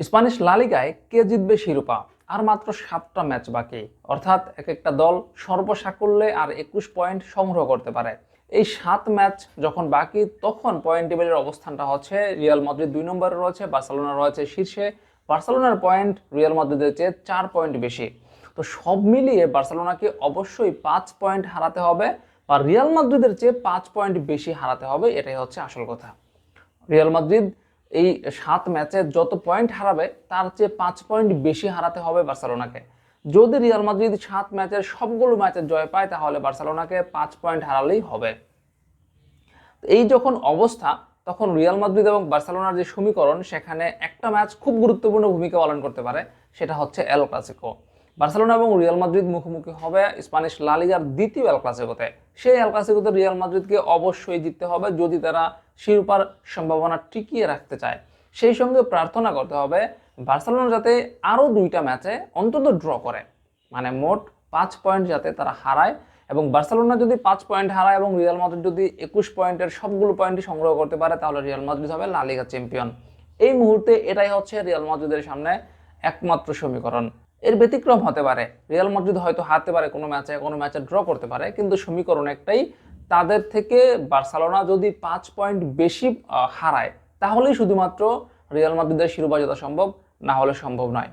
Spanish লালিগায় কে জিতবে শিরোপা? আর মাত্র সাতটা ম্যাচ বাকি। অর্থাৎ এক একটা দল সর্বসাকল্যে আর একুশ পয়েন্ট সংগ্রহ করতে পারে। এই সাত ম্যাচ যখন বাকি, তখন পয়েন্ট টেবিলের অবস্থানটা হচ্ছে রিয়াল মাদ্রিদ দুই নম্বরে রয়েছে, বার্সেলোনা রয়েছে শীর্ষে। বার্সেলোনার পয়েন্ট রিয়াল মাদ্রিদের চেয়ে চার পয়েন্ট বেশি। তো সব মিলিয়ে বার্সেলোনাকে অবশ্যই পাঁচ পয়েন্ট হারাতে হবে বা রিয়াল মাদ্রিদের চেয়ে পাঁচ পয়েন্ট বেশি হারাতে হবে, এটাই হচ্ছে আসল কথা। রিয়াল মাদ্রিদ এই সাত ম্যাচে যত পয়েন্ট হারাবে, তার চেয়ে পাঁচ পয়েন্ট বেশি হারাতে হবে বার্সেলোনাকে। যদি রিয়াল মাদ্রিদ সাত ম্যাচের সবগুলো ম্যাচে জয় পায়, তাহলে বার্সেলোনাকে পাঁচ পয়েন্ট হারালেই হবে। এই যখন অবস্থা, তখন রিয়াল মাদ্রিদ এবং বার্সেলোনার যে সমীকরণ, সেখানে একটা ম্যাচ খুব গুরুত্বপূর্ণ ভূমিকা পালন করতে পারে, সেটা হচ্ছে এল ক্লাসিকো বার্সেলোনা এবং রিয়াল মাদ্রিদ মুখোমুখি হবে স্প্যানিশ লালিগার দ্বিতীয় এল ক্লাসিকোতে সেই এল ক্লাসিকোতে রিয়াল মাদ্রিদকে অবশ্যই জিততে হবে, যদি তারা শিরোপার সম্ভাবনা টিকিয়ে রাখতে চায়। সেই সঙ্গে প্রার্থনা করতে হবে, বার্সেলোনা যাতে আরও দুইটা ম্যাচে অন্তত ড্র করে। মানে মোট পাঁচ পয়েন্ট যাতে তারা হারায় এবং বার্সেলোনা যদি পাঁচ পয়েন্ট হারায় এবং রিয়াল মাদ্রিদ যদি একুশ পয়েন্টের সবগুলো পয়েন্টই সংগ্রহ করতে পারে, তাহলে রিয়াল মাদ্রিদ হবে লা লিগা চ্যাম্পিয়ন। এই মুহূর্তে এটাই হচ্ছে রিয়াল মাদ্রিদের সামনে একমাত্র সমীকরণ। এর ব্যতিক্রম হতে পারে। রিয়াল মাদ্রিদ হয়তো হারতে পারে কোনো ম্যাচে কোনো ম্যাচে ড্র করতে পারে, কিন্তু সমীকরণ একটাই তাদের থেকে বার্সেলোনা যদি পাঁচ পয়েন্ট বেশি হারায়, তাহলেই শুধুমাত্র রিয়াল মাদ্রিদের শিরোপা জেতা সম্ভব, না হলে সম্ভব নয়।